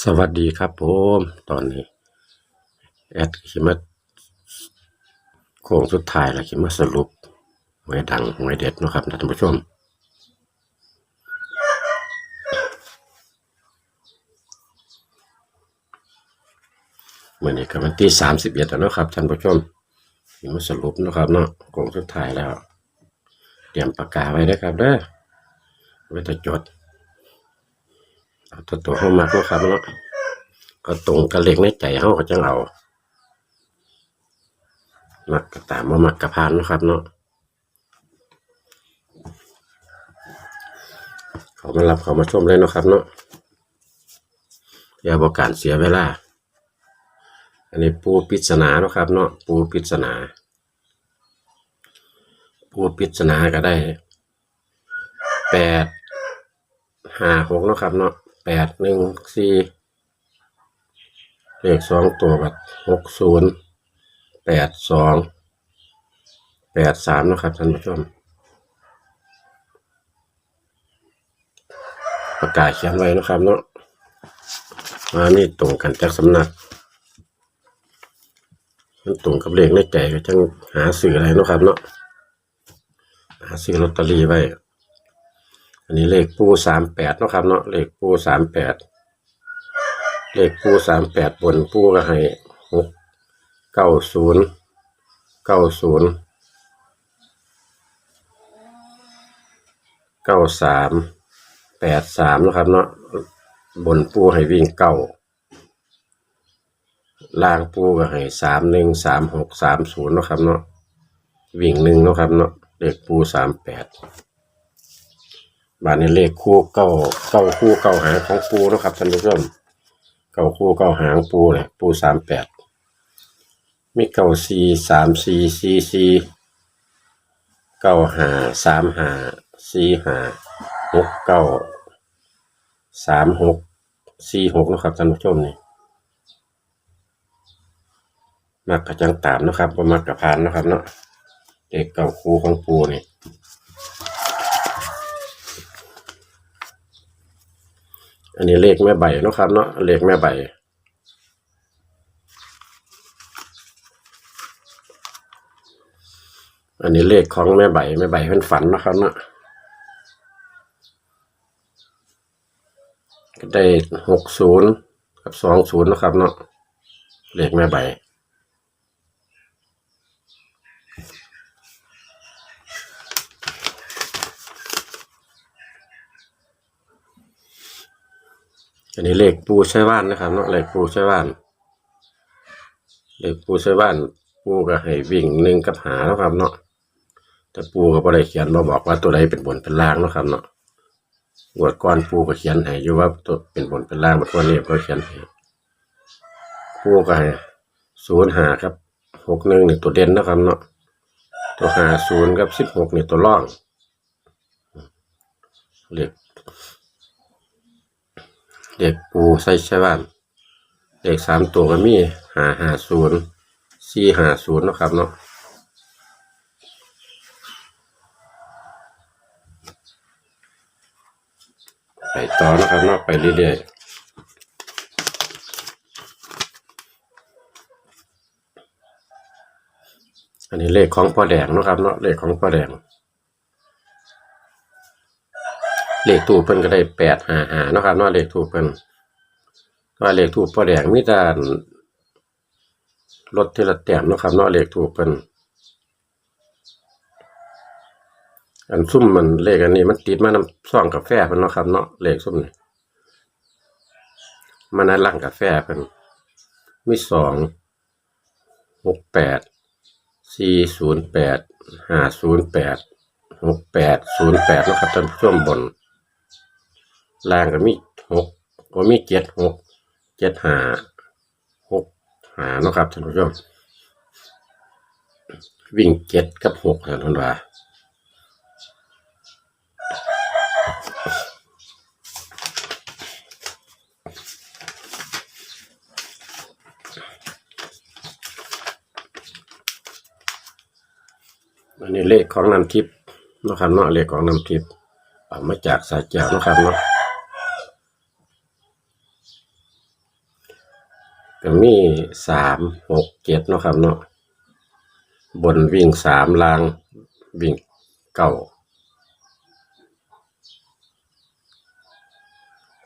สวัสดีครับผมตอนนี้แอดขิมาโค้งสุดท้ายแล้วขิมาสรุปหวยดังหวยเด็ดนะครับท่านผู้ชม เมื่อนี้ก็วันที่สามสิบเอ็ดแล้วนะครับท่านผู้ชมขิมาสรุปนะครับเนาะโค้งสุดท้ายแล้ว เตรียมปากกาไว้นะครับเด้อไว้จะจด เอาตัวตัวเข้ามาเนาะครับเนาะก็ตรงกับเลขในใจเฮาก็จังเอามักก็ตามมามักกะพานนะครับเนาะเขามารับเขามาชมเลยเนาะครับเนาะอย่าบอกการเสียเวลา อันนี้ปูปิศนาเนาะครับ เนาะปูปิศนา ปูปิศนาก็ได้แปดห้าหกเนาะครับเนาะ แปดหนึ่งสี่เลขสองตัวกับหกศูนย์แปดสองแปดสามนะครับท่านผู้ชมประกาศเขียนไว้นะครับเนาะมานี่ตรงกันจากสำนักมันตรงกับเลขในใจก็จังหาสื่ออะไรนะครับเนาะหาซื้อลอตเตอรี่ไว้ อันนี้เลขปูสามแปดเนาะครับเนาะเลขปูสามแปดเลขปูสามแปดบนปูก็ให้หกเก้าศูนย์เก้าศูนย์เก้าสามแปดสามนะครับเนาะบนปูให้วิ่งเก้าล่างปูก็ให้สามหนึ่งสามหกสามศูนย์นะครับเนาะวิ่งหนึ่งนะครับเนาะเลขปูสามแปด บานในเลขคู่เก้าเก้าคู่เก้าหางของปูนะครับท่านผู้ชมเก้าคู่เก้าหางปูเนี่ยปูสามแปดมีเก้าสี่สามสี่สี่สี่เก้าหาสามหาสี่หาหกเก้าสามหกสี่หกนะครับท่านผู้ชมนี่มักกระจังตามนะครับประมักกระพานนะครับเนาะเด็กเก้าคู่ของปูนี่ อันนี้เลขแม่ใบนะครับเนาะเลขแม่ใบอันนี้เลขของแม่ใบแม่ใบเป็นฝันนะครับเนาะได้หกศูนย์กับสองศูนย์นะครับเนาะเลขแม่ใบ อันนี้เหลขปูใช้ว่านนะครับเนาะเหลขปูใช้ว่านเหลขปูใช้ว่าน ปูก็ให้วิ่งหนึ่งกับหาเนาะครับเนาะแต่ปูก็บ่ได้เขียนมาบอกว่าตัวใดเป็นบนเป็นล่างนะครับเนาะงวดก่อนปูก็เขียนให้อยู่ว่าตัวเป็นบนเป็นล่างบทวันนี้ก็เขียนให้ปูก็ให้ศูนย์หาครับหกหนึ่งนี่ตัวเด่นนะครับเนาะตัวหาศูนย์กับสิบหกนี่ตัวร่องเหลข เด็กปูใส่ใช่บ้านเด็กสามตัวก็มีหาหาศูนย์สี่หาศูนย์นะครับเนาะไปต่อนะครับเนาะไปเรื่อยๆอันนี้เลขของพ่อแดงนะครับเนาะเลขของพ่อแดง เลขถูกเพิ่นก็ได้แปดหาหาเนาะครับเนาะเลขถูกเพิ่นว่าเลขถูกพอแดงมีแต่ลดทีละแต้มเนาะครับเนาะเลขถูกเพิ่นอันซุ่มมันเลขอันนี้มันติดมานำซองกาแฟเพิ่นเนาะครับเนาะเลขซุ่มนี่มันในร่างกาแฟเพิ่นมีสองหกแปดสี่ศูนย์แปดห้าศูนย์แปดหกแปดศูนย์แปดนาะครับท่านผู้ชมบน ล่างก็มีหกก็มีเจ็ดหกเจ็ดหาหกหาเนาะครับท่านผู้ชมวิ่งเจ็ดกับหกท่านผู้ชมว่าอันนี้เลขของน้ำทิพย์นะครับเนาะเลขของน้ำทิพย์เอามาจากสายแก้วนะครับเนาะ ก็ มีสามหกเจ็ดเนาะครับเนาะบนวิ่งสามลางวิ่งเก้า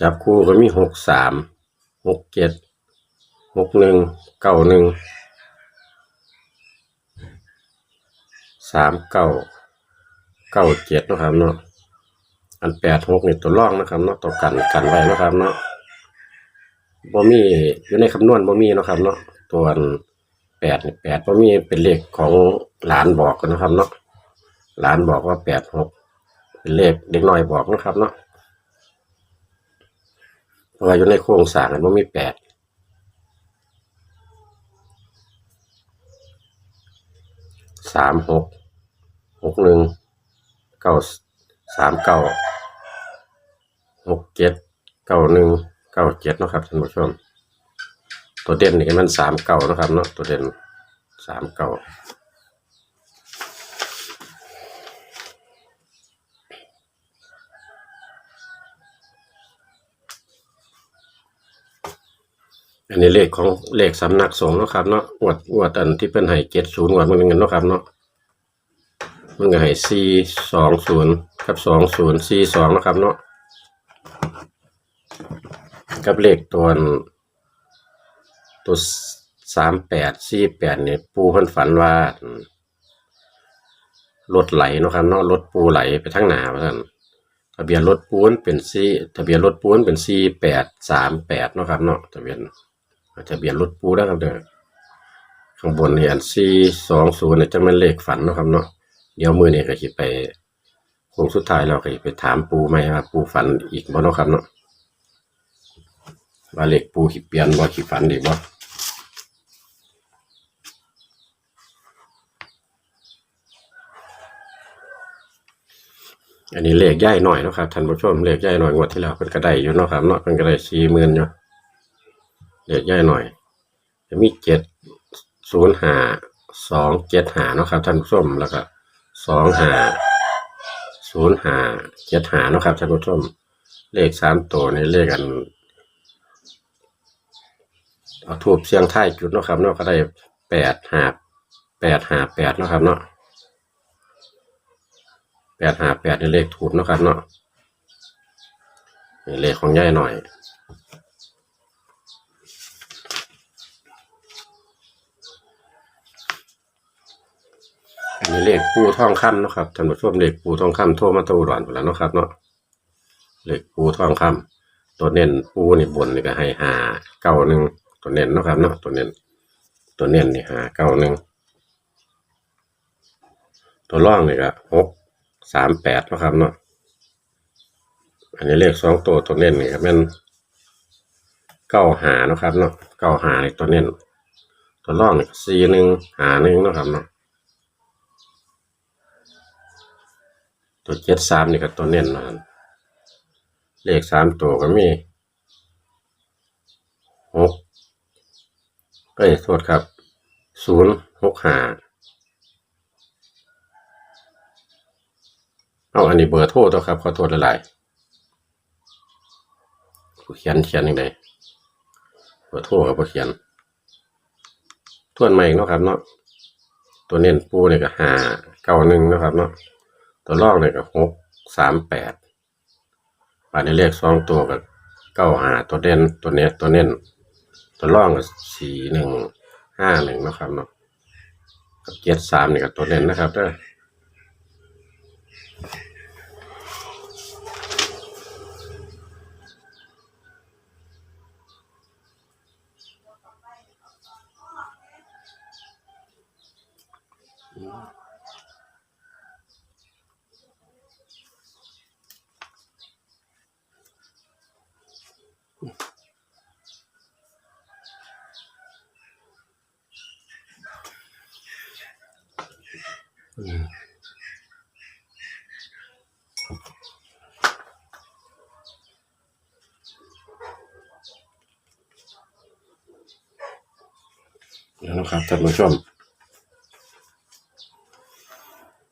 จับคู่ก็มีหกสามหกเจ็ดหกหนึ่งเก้าหนึ่งสามเก้าเก้าเจ็ดนะครับเนาะอันแปดหกนี่ตัวร่องนะครับเนาะตัวกันกันไว้นะครับเนาะ บ่มีอยู่ในคำนวณบ่มีเนาะครับเนาะตัวแปดแปดบ่มีเป็นเลขของหลานบอกนนะครับเนาะหลานบอกว่าแปดหกเป็นเลขเด็กน้อยบอกนะครับเนาะเพราะว่าอยู่ในโครงสร้างมันบ่มีแปดสามหกหกหนึ่งเก้าสามเก้าหกเจ็ดเก้าหนึ่ง เก้าเจ็ดนะครับท่านผู้ชม ตัวเด่นนี่มันสามเก้านะครับเนาะตัวเด่นสามเก้าอันนี้เลขของเลขสำนักสงฆ์นะครับเนาะงวดงวดอันที่เป็นให้เจ็ดศูนย์งวดมันเงินเนะครับเนาะมันก็ให้สี่สองศูนย์กับสองศูนย์สี่สองนะครับเนาะ กับเลขตัวตัวสามแปดสี่แปดเนี่ยปูเพิ่นฝันว่ารถไหลเนาะครับเนาะรถปูไหลไปทั้งหนาว่าซั่นทะเบียนรถปูนเป็นสี่ทะเบียนรถปูนเป็นสี่แปดสามแปดเนาะครับเนาะทะเบียนทะเบียนรถปูนะครับเด้อข้างบนนี่อันสี่สองศูนย์เนี่ยจะเป็นเลขฝันเนาะครับเนาะเดี๋ยวมือเนี่ยก็สิไปคงสุดท้ายเราก็สิไปถามปูไหมว่าปูฝันอีกบ่เนาะครับเนาะ ว่าเลขปูขีเปลี่ยนบ่ขีฝันอีบ่อันนี้เลขย่ายหน่อยนะครับท่านผู้ชมเลขย่ายหน่อยงวดที่แล้วเพิ่นก็ไดอยู่นะครับเนาะเพิ่นก็ไดสี่หมื่นอยู่เลขย่ายหน่อย จะมีเจ็ดศูนย์ห้าสองเจ็ดห้านะครับท่านผู้ชมแล้วก็สองห้าศูนย์ห้าเจ็ดห้านะครับท่านผู้ชม เลขสามตัวในเลขอัน เอาทูบเสียงไทยจุดเนาะครับเนาะก็ได้แปดหาแปดหาแปดเนาะครับเนาะแปดหาแปดในเลขถูกเนาะครับเนาะนี่เลขของย่ายหน่อยอันนี้เลขปูทองคำเนาะครับท่านผู้ชมเลขปูทองคำโทรมาตะอุดรไปแล้วนะครับเนาะเลขปูทองคำตัวเน้นปูนี่บนนี่ก็ให้หาเก้าหนึ่ง ตัวเน้นเนาะครับเนาะตัวเน้นตัวเน้นนี่หาเก้าหนึ่งตัวร่องนี่ก็หกสามแปดนะครับเนาะอันนี้เลขสองตัวตัวเน้นนี่ครับม่นเก้าหานะครับเนาะเก้าหาในตัวเน้นตัวล่องนี่สี่หนึ่งหาหนึ่งนะครับเนาะตัวเจ็ดสามนี่ก็ตัวเน้นนะครับเลขสามตัวก็มีหก เอ้ยโทษครับศูนย์หกหาเอาอันนี้เบอร์โทรตัวครับ ขอโทษหลายๆเขียนเขียนยังไงเบอร์โทรกับเขียนทวนใหม่เนาะครับเนาะตัวเน้นปูเนี่ยก็ห้าเก้าหนึ่งนะครับเนาะตัวลอกเนี่ยก็หกสามแปดป่านในเลขสองตัวกับเก้าหาตัวเด่นตัวเนี้ยตัวเน้น ตัวล่องก็สี่หนึ่งห้าหนึ่งนะครับเนาะกับเจ็ดสามนี่ก็ตัวเน้นนะครับเด้อ เดี๋ยวนะครับท่านผู้ชม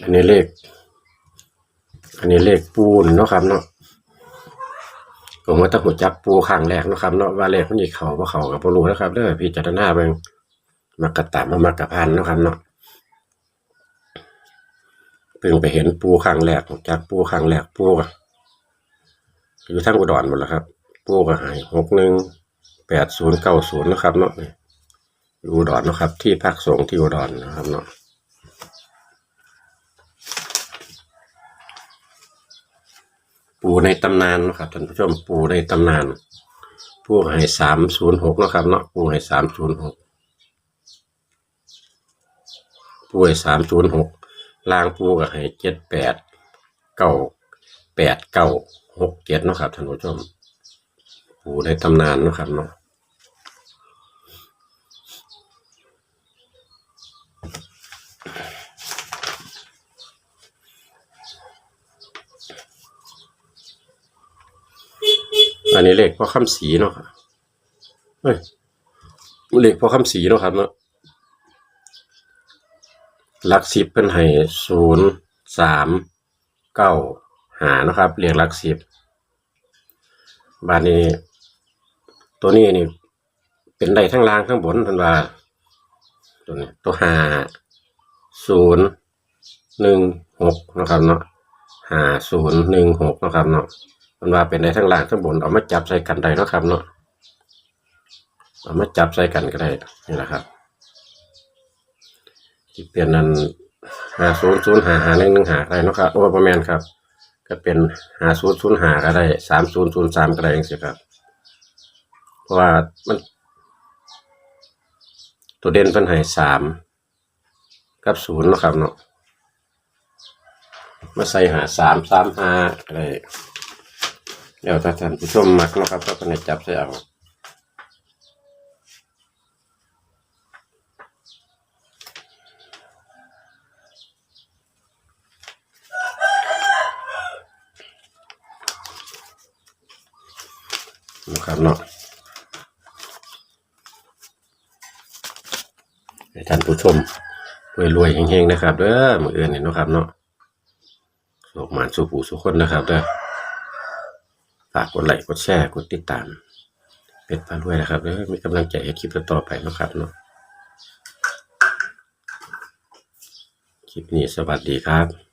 อันนี้เลข อันนี้เลขปูนเนาะครับเนาะผมว่าต้องหูจักปูข้างแรกนะครับเนาะว่าเลขมันสิเข้าบ่เขาก็บ่รู้นะครับเด้อพิจารณาเบงมักกะตามมามักกะพันนะครับเนาะ เพิ่งไปเห็นปูข้างแรกจักปูข้างแรกปูก็อยู่ทางอุดรหมดแล้วครับ ปูก็ให้61 80 90นะครับเนาะอยู่อุดรนะครับ ที่พักสงที่อุดรนะครับเนาะปูในตำนานนะครับท่านผู้ชมปูในตำนาน ปูให้สามศูนย์หกนะครับเนาะปูให้สามศูนย์หกปูให้สามศูนย์หก ล่างปูก็ให้เจ็ดแปดเก้าแปดเก้าหกเจ็ดเนาะครับท่านผู้ชมปูในตำนานเนาะครับเนาะอันนี้เลขพ่อคำสีเนาะครับเฮ้ยเลขพ่อคำสีเนาะครับเนาะ ลักสิบเป็นให้ศูนย์สามเก้าหานะครับเรียงลักสิบบานนี้ ตัวนี้นี่เป็นได้ทั้งล่างทั้งบนทันว่า ตัวนี้ตัวหาศูนย์หนึ่งหกนะครับเนาะหาศูนย์หนึ่งหกนะครับเนาะมันว่าเป็นได้ทั้งล่างทั้งบนเอามาจับใส่กันได้นะครับเนาะเอามาจับใส่กันก็ได้นี่แหละครับ ที่เปลี่ยนนั้นหาศูนย์ศูนย์หาหาหนึ่งหนึ่งหาได้เนาะครับโอ้ประมาณครับ ก็เป็นหาศูนย์ศูนย์หาก็ได้สามศูนย์ศูนย์สามก็ได้เองสิครับ เพราะว่ามัน ตัวเด่นเป็นให้สามกับศูนย์เนาะครับเนาะมาใส่หาสามสามหาอะไรแล้วถ้าท่านผู้ชมมักนะครับก็เป็นจับใส่เอานะครับเนาะ ให้ท่านผู้ชมรวยๆเฮงๆนะครับเด้อมืออื่นนี่ยนะครับเนาะโลกหมานสู่ผู้สุคนนะครับเด้อฝากกดไลค์กดแชร์กดติดตาม เป็นพารวยนะครับเด้อมีกำลังใจให้คลิปต่อไปนะครับเนาะคลิปนี้สวัสดีครับ